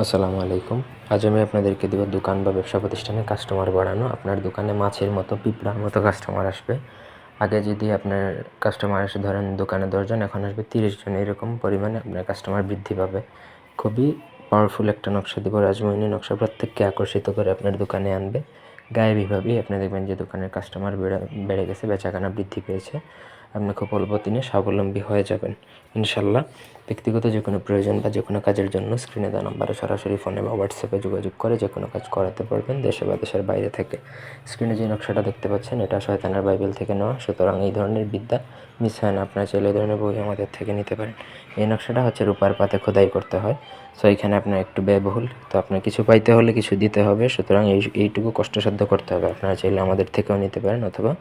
আসসালামু আলাইকুম। আজ আমি আপনাদেরকে দেবো দোকান বা ব্যবসা প্রতিষ্ঠানে কাস্টমার বাড়ানো। আপনার দোকানে মাছের মতো, পিঁপড়ার মতো কাস্টমার আসবে। আগে যদি আপনার কাস্টমার আসে, ধরেন দোকানে দশজন, এখন আসবে তিরিশ জন। এরকম পরিমাণে আপনার কাস্টমার বৃদ্ধি পাবে। খুবই পাওয়ারফুল একটা নকশা দেবো। রাজমোহিনী নকশা প্রত্যেককে আকর্ষিত করে আপনার দোকানে আনবে। গায়েবীভাবেই আপনি দেখবেন যে দোকানের কাস্টমার বেড়ে বেড়ে গেছে, বেচাকেনা বৃদ্ধি পেয়েছে। আপনি খুব অল্প দিনে স্বাবলম্বী হয়ে যাবেন। ইনশাল্লাহ ব্যক্তিগত যে কোনো প্রয়োজন বা যে কোনো কাজের জন্য স্ক্রিনে দেওয়া নাম্বারে সরাসরি ফোনে বা হোয়াটসঅ্যাপে যোগাযোগ করে যে কোনো কাজ করাতে পারবেন দেশে বা দেশের বাইরে থেকে। স্ক্রিনে যে নকশাটা দেখতে পাচ্ছেন, এটা শয়তানের বাইবেল থেকে নেওয়া। সুতরাং এই ধরনের বিদ্যা মিস হয় না। আপনারা চাইলে এই ধরনের বই আমাদের থেকে নিতে পারেন। এই নকশাটা হচ্ছে রূপার পাতে খোদাই করতে হয়। সো এখানে আপনার একটু ব্যয়বহুল। তো আপনার কিছু পাইতে হলে কিছু দিতে হবে। সুতরাং এই, এইটুকু কষ্টসাধ্য করতে হবে। আপনারা চাইলে আমাদের থেকেও নিতে পারেন অথবা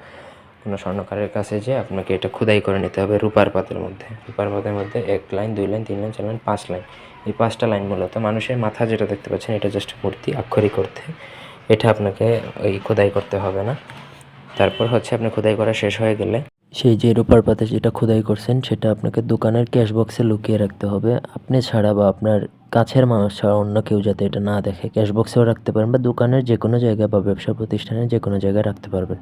কোনো স্বর্ণকারের কাছে যে আপনাকে এটা খোদাই করে নিতে হবে রূপার পাতের মধ্যে। রূপার পাতের মধ্যে এক লাইন, দুই লাইন, তিন লাইন, চার লাইন, পাঁচ লাইন। এই পাঁচটা লাইন মূলত মানুষের মাথা যেটা দেখতে পাচ্ছেন, এটা জাস্ট মূর্তি আক্ষরিক করতে এটা আপনাকে ওই খোদাই করতে হবে না। তারপর হচ্ছে আপনি খোদাই করা শেষ হয়ে গেলে সেই যে রূপার পাতে যেটা খোদাই করছেন, সেটা আপনাকে দোকানের ক্যাশ বক্সে লুকিয়ে রাখতে হবে। আপনি ছাড়া বা আপনার কাছের মানুষ ছাড়া অন্য কেউ যাতে এটা না দেখে, ক্যাশ বক্সেও রাখতে পারেন বা দোকানের যে কোনো জায়গায় বা ব্যবসা প্রতিষ্ঠানের যে কোনো জায়গায় রাখতে পারবেন।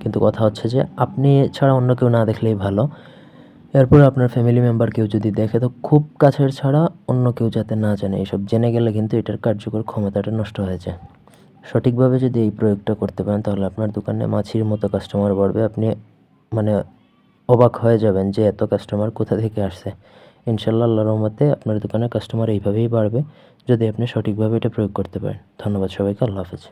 কিন্তু কথা হচ্ছে যে আপনি ছাড়া অন্য কেউ না দেখলেই ভালো। এরপর আপনার ফ্যামিলি মেম্বার কেউ যদি দেখে, তো খুব কাছের ছাড়া অন্য কেউ যাতে না জানে, এসব জেনে গেলে কিন্তু এটার কার্যকর ক্ষমতাটা নষ্ট হয়ে যায়। সঠিকভাবে যদি এই প্রয়োগটা করতে পারেন, তাহলে আপনার দোকানে মাছির মতো কাস্টমার বাড়বে। আপনি মানে অবাক হয়ে যাবেন যে এত কাস্টমার কোথা থেকে আসছে। ইনশাল্লাহ আল্লাহর রহমতে আপনার দোকানে কাস্টমার এইভাবেই বাড়বে, যদি আপনি সঠিকভাবে এটা প্রয়োগ করতে পারেন। ধন্যবাদ সবাইকে, আল্লাহ হাফেজ।